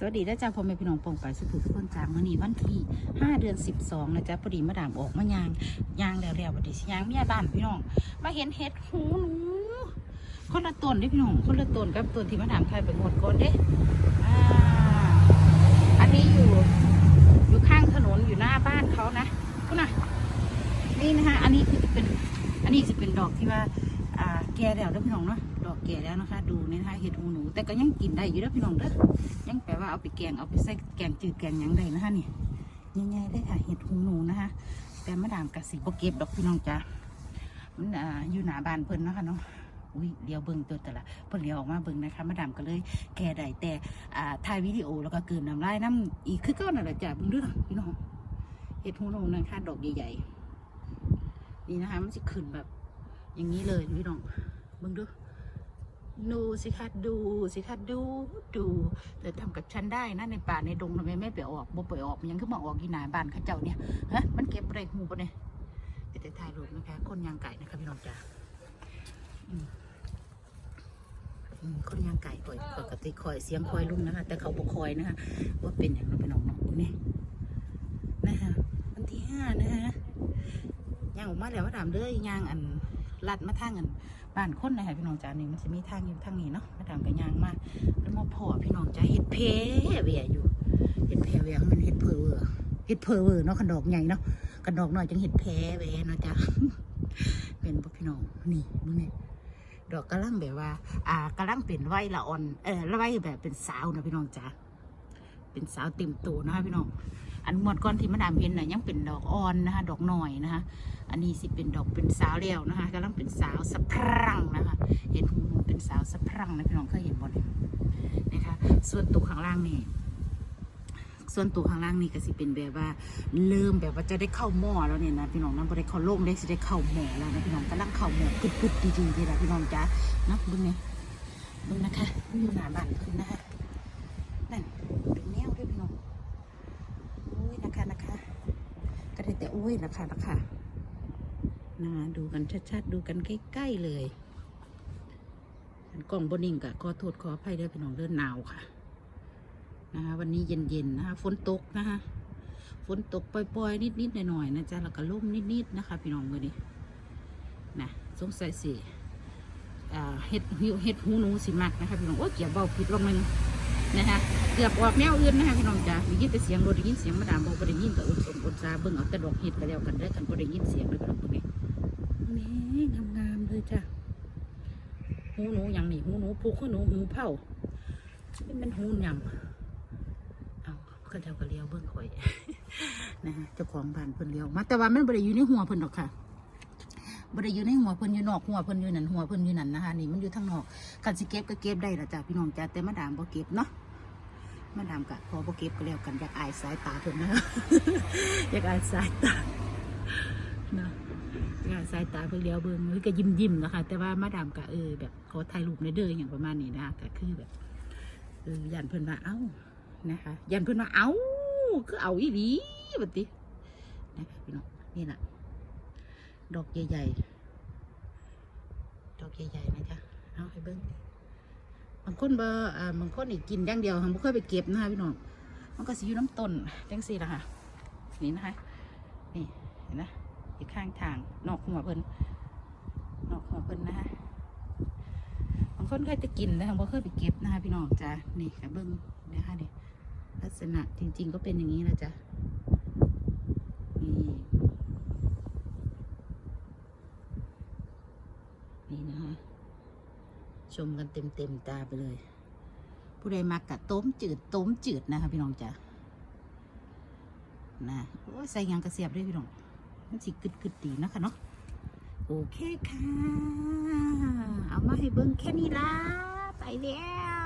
สวัสดีนะจ๊ะพ่อแม่พี่น้องปองไปสุขุทุกคนจากมื่อนี้วันที่5เดือน12นะจ๊ะพอดีมาดามออกมายางยางแล้วแล้วพอดียางเมียบ้านพี่น้อง มาเห็นเห็ดหูหนูคนละต้นเด้พี่น้องคนละต้นกับต้นที่มาดามไทยไปหมดก่อนเด้อ่าอันนี้อยู่อยู่ข้างถนนอยู่หน้าบ้านเขานะคุณน่ะนี่นะคะอันนี้คือจะเป็นอันนี้จะเป็นดอกที่ว่า แก่แล้วเด้อพี่น้องเนาะดอกแก่แล้วนะคะ ดูนี่นะคะเห็ดหูหนู แต่ก็ยังกินได้อยู่เด้อพี่น้องเด้อยังแปลว่าเอาไปแกงเอาไปใส่แกงจืดแกงยังได้นะคะนี่ง่ายๆได้ค่ะเห็ดหูหนูนะคะแต่มาดามกะสีบเก็บดอกพี่น้องจ้ามันอ่าอยู่หน้าบ้านเพิ่นเนาะคะเนาะอุ้ยเดียวเบิ่งตัวแต่ละเพิ่นเลียวออกมาเบิ่งนะคะมาดามก็เลยแก่ได้แต่อ่าถ่ายวิดีโอแล้วก็เกินน้ำลายน้ำอีกคือเก็นั่นแหละจ้าเบิ่งด้อพี่น้องเห็ดหูหนูนะคะดอกใหญ่ๆนี่นะคะมันจะขึ้นแบบอย่างนี้เลยพี่น้อง เบิ่งดู ดูสิคะดูสิคะดูดู แต่ทำกับฉันได้นะในป่าในดงทำไมไม่ไปออกบ่ไปออกมันยังขึ้นมาออกกีหนาบ้านข้าเจ้าเนี่ยฮะมันเก็บอะไรหูปะเนี่ยไปแต่ถ่ายรูปนะคะ คนยางไก่นะคะพี่น้องจ้าคนยางไก่คอยปกติคอยเสียงคอยลุงนะคะ แต่เขาบกคอยนะคะว่าเป็นอย่างนั้นเป็นน้องน้องนี่นะคะวันที่ห้านะคะย่างออกมาแล้วมาถามเลยย่างอันลัดมาทางอัน บ้านคนนะคะพี่น้องจ้านี่มันจะมีทางอยู่ทางนี้เนาะมาดามกันยางมาแล้วมาพ่อพี่น้องจ้าเห็ดเพเวียอยู่เห็ดเพเวียมันเห็ดเพอเวอร์เห็ดเพอเวอร์เนาะขันดอกใหญ่เนาะขันดอกน้อยจังเห็ดเพเวียเนาะจ้าเป็นพวกพี่น้องนี่มึงเนี่ยดอกกระลังแบบว่า อ่ากระลังเป็นไว้ละอ่อนเออไว้แบบเป็นสาวนะพี่น้องจ้าเป็นสาวเต็มตัวนะคะพี่น้อง อันหมดก่อนที่มาดามเห็นน่ะยังเป็นดอกอ่อนนะคะดอกหน่อยนะคะ อันนี้สิเป็นดอกเป็นสาวแล้วนะคะกำลังเป็นสาวสะพรั่งนะคะ เห็นหูเป็นสาวสะพรั่งนะพี่น้องเคยเห็นบ่เนี่ยนะคะ ส่วนตัวข้างล่างนี่ส่วนตัวข้างล่างนี่ก็สิเป็นแบบว่าเริ่มแบบว่าจะได้เข้าหม้อแล้วเนี่ยนะพี่น้องนะบ่ได้เข้าโล่งได้สิได้เข้าหม้อแล้วนะพี่น้องกำลังเข้าหม้อกึดๆดีๆนี่แหละพี่น้องจ้านะบึงเนี่ยเบึงนะคะอยู่หน้าบ้านขึ้นนะคะนั่นเป็นแนวด้วยพี่น้องโอ้ยนะคะนะคะก็ได้แต่โอ้ยนะคะนะคะนะคะดูกันชัดๆ ดูกันใกล้ๆเลยกล้องบนิ่งกะขอโทษขออภัยด้อพี่น้องเดินหนาวค่ะ นะคะวันนี้เย็นๆนะคะฝนตกนะคะฝนตกปล่อยๆ นิดๆหน่อยๆนะจ๊ะแล้วก็ล่มนิดๆนะคะ พี่น้องมือนี้นะสงสัยสิเห็ดหิวเห็ดหูหนูสิมักนะคะพี่น้องโอ้ยเกี่ยวเบาผิดว่ามัน นะคะเกือบออกแนวอื่นนะคะพี่น้องจ้ะได้ยินแต่เสียงรถได้ยินเสียงมาดามบอกบ่ได้ยินแต่อดสมอดซาเบิ่งเอาแต่ดอกเห็ดไปแล้วกันได้อกันบ่ได้ยินเสียงเลยพี่น้องพวกนี้แม่งามๆเลยจ้ะหูหนูอย่างนี่หูหนูผูกหูหนูหูเผาเป็นมันหูหยังเอาเขาเจ้าก็เลี้ยวเบิ้งข่อยนะฮะเจ้าของบ้านเพิ่นเลี้ยวมาแต่ว่ามันบ่ได้อยู่ในหัวเพิ่นหรอกค่ะ บ่ได้อยู่ในหัวเพิ่นอยู่นอกหัวเพิ่นอยู่นั่นหัวเพิ่นอยู่นั่นนะคะนี่มันอยู่ทางนอกคันสิเก็บก็เก็บได้ละจ้ะพี่น้องจ้ะแต่มาดามบ่เก็บเนาะมาดามกะพอบ่เก็บก็แล้วกันอยากอายสายตาเพิ่นนะอยากอายสายตาเนะงานสายตาเพิ่งเลี้ยวเบิ่งมันก็ยิ้มยิ้มนะคะ แต่ว่ามาดามก็เออแบบขอถ่ายรูปในเด้ออย่างประมาณนี้นะคะก็คือแบบเออยันเพิ่นว่าเอ้านะคะยันเพิ่นว่าเอ้าคือเอาอีหลีบัดนี้นะคะพี่น้องนี่แหละ ดอกใหญ่ๆ ดอกใหญ่ๆนะจ๊ะ เอาให้เบิ่งบางคนบ่อ่าบางคนนี่กินอย่างเดียวค่ะบ่เคยไปเก็บนะคะพี่น้อง มันก็สิอยู่น้ำต้นจังซี่ละค่ะ นี่นะคะ นี่เห็นนะอยู่ข้างทาง นอกหัวเพิ่น นอกหัวเพิ่นนะคะบางคนเคยจะกินนะคะบางคนไปเก็บนะคะพี่น้องจ้ะ นี่ค่ะเบิ้งนะคะนี่ลักษณะจริง ๆ ก็เป็นอย่างนี้นะจ๊ะนี่นี่นะคะ ชมกันเต็มๆตาไปเลย ผู้ใดมักกะต้มจืดต้มจืดนะคะพี่น้องจ้ะนะโอ้ยใส่ยางกระเสียบด้วยพี่น้องมันสิกึดกึดๆดีนะคะเนาะโอเคค่ะ เอามาให้เบิ้งแค่นี้ละไปแล้ว